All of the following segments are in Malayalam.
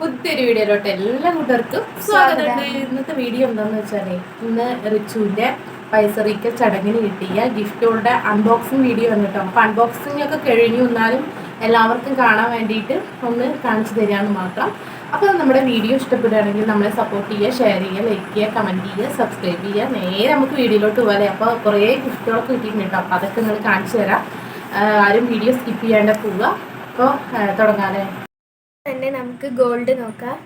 പുതിയൊരു വീഡിയോയിലോട്ട് എല്ലാ കൂട്ടർക്കും സ്വാഗതം. ഇന്നത്തെ വീഡിയോ എന്താന്ന് വെച്ചാൽ ഇന്ന് റിച്ചുവിന്റെ പൈസറിക്കൽ ചടങ്ങിന് കിട്ടിയ ഗിഫ്റ്റുകളുടെ അൺബോക്സിങ് വീഡിയോ ആണ് കേട്ടോ. അപ്പൊ അൺബോക്സിംഗ് ഒക്കെ കഴിഞ്ഞു എന്നാലും എല്ലാവർക്കും കാണാൻ വേണ്ടിയിട്ട് ഒന്ന് കാണിച്ചു തരികയാണ് മാത്രം. അപ്പോൾ നമ്മുടെ വീഡിയോ ഇഷ്ടപ്പെടുകയാണെങ്കിൽ നമ്മളെ സപ്പോർട്ട് ചെയ്യുക ഷെയർ ചെയ്യുക ലൈക്ക് ചെയ്യുക കമന്റ് ചെയ്യുക സബ്സ്ക്രൈബ് ചെയ്യുക. നേരെ നമുക്ക് വീഡിയോയിലോട്ട് പോലെ അപ്പോൾ കുറേ ഗിഫ്റ്റുകളൊക്കെ കിട്ടിയിട്ടുണ്ട് കേട്ടോ. അപ്പോൾ അതൊക്കെ നിങ്ങൾ കാണിച്ചു തരാം. ആരും വീഡിയോ സ്കിപ്പ് ചെയ്യാണ്ട് പോവുക. അപ്പോൾ തുടങ്ങാല്ലേ തന്നെ നമുക്ക് ഗോൾഡ് നോക്കാം.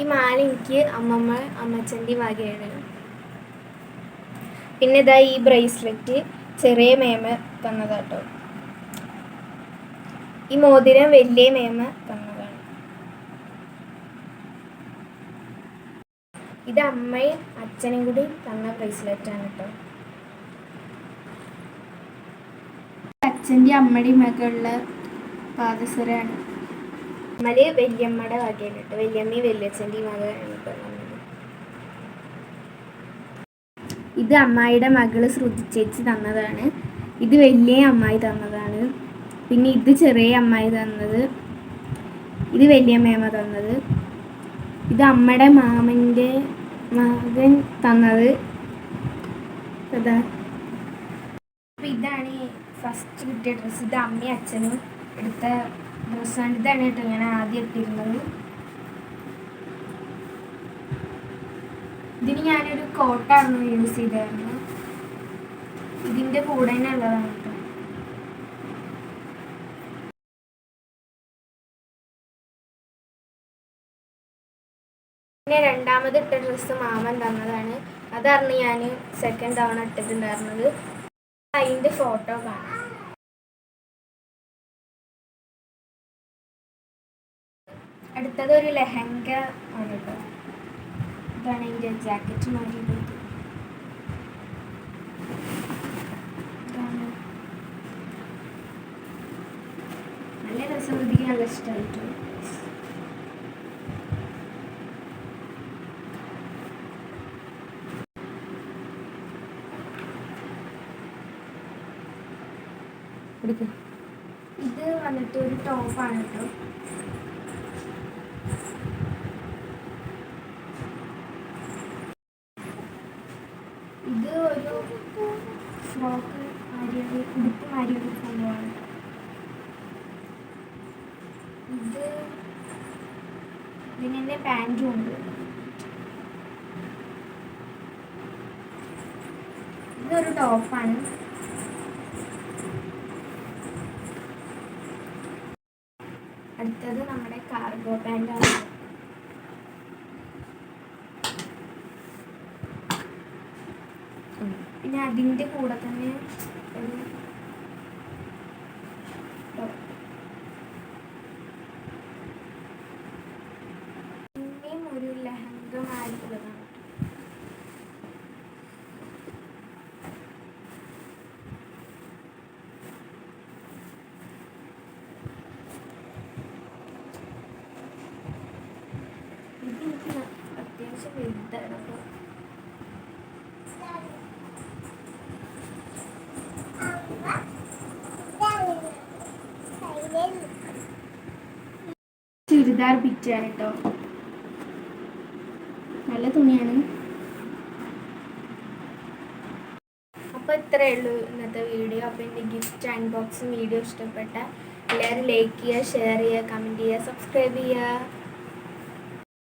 ഈ മാല എനിക്ക് അമ്മമ്മ അമ്മച്ചന്റെ വകയാണ്. പിന്നെ ഇതാ ഈ ബ്രേസ്ലെറ്റ് ചെറിയ മേമ തന്നതാട്ടോ. ഈ മോതിരം വലിയ മേമ തന്നതാണ്. ഇത് അമ്മയും അച്ഛനും കൂടി തന്ന ബ്രേസ്ലെറ്റാണ് കേട്ടോ അച്ഛന്റെ അമ്മയുടെയും മകളുടെ പാദസരാണ് അമ്മൽ വല്യമ്മയുടെ വകയാണ് കേട്ടോ വല്യമ്മയും വല്യച്ഛന്റെയും വകയാണ് വന്നത്. ഇത് അമ്മായിയുടെ മകൾ ശ്രുതി ചേച്ചി തന്നതാണ്. ഇത് വലിയ അമ്മായി തന്നതാണ്. പിന്നെ ഇത് ചെറിയ അമ്മായി തന്നത്. ഇത് വല്യമ്മയമ്മ തന്നത്. ഇത് അമ്മയുടെ മാമന്റെ മകൻ തന്നത്. അതാ. ഈ ഫസ്റ്റ് കിട്ടിയ ഡ്രസ്സ് ഇത് അമ്മയും അച്ഛനും എടുത്ത ഡ്രസ്സാണ് ഇതാണ് കേട്ടോ ഞാൻ ആദ്യം ഇട്ടിരുന്നത് ഇതിന് ഞാനൊരു കോട്ടായിരുന്നു യൂസ് ചെയ്തായിരുന്നു ഇതിന്റെ കൂടെ തന്നെ ഉള്ളതാണ് കേട്ടോ. പിന്നെ രണ്ടാമത് ഇട്ട ഡ്രസ്സ് മാമൻ തന്നതാണ്. അതായിരുന്നു ഞാൻ സെക്കൻഡ് തവണ ഇട്ടിട്ടുണ്ടായിരുന്നത്. അതിന്റെ ഫോട്ടോ കാണാം. അടുത്തത് ഒരു ലെഹങ്ക ആണ് കേട്ടോ ഇതാണ് എന്റെ ജാക്കറ്റ് മാറിയത് നല്ല രസം എനിക്ക് നല്ല ഇഷ്ടമായിട്ടു ഇത് വന്നിട്ട് ഒരു ടോപ്പാണ് കേട്ടോ ഇത് ഒരു ഫ്രോക്ക് മാതിരി ഉടുപ്പ് മാതിരി ഒരു സംഭവമാണ്. ഇത് ഇതിന് തന്നെ പാന്റും ഉണ്ട്. ഇതൊരു ടോപ്പാണ്. അടുത്തത് നമ്മുടെ കാർഗോ പാന്റാണ് പിന്നെ അതിന്റെ കൂടെ തന്നെ ഒരു. പിന്നെയും ഒരു ലഹങ്ക അത്യാവശ്യം അപ്പോൾ ചുരിദാർ പിറ്റാണ് കേട്ടോ നല്ല തുണിയാണ്. അപ്പോൾ ഇത്രയേ ഉള്ളൂ ഇന്നത്തെ വീഡിയോ. അപ്പോൾ എന്റെ ഗിഫ്റ്റ് അൺബോക്സിങ് വീഡിയോ ഇഷ്ടപ്പെട്ട എല്ലാവരും ലൈക്ക് ചെയ്യുക ഷെയർ ചെയ്യുക കമന്റ് ചെയ്യുക സബ്സ്ക്രൈബ് ചെയ്യുക.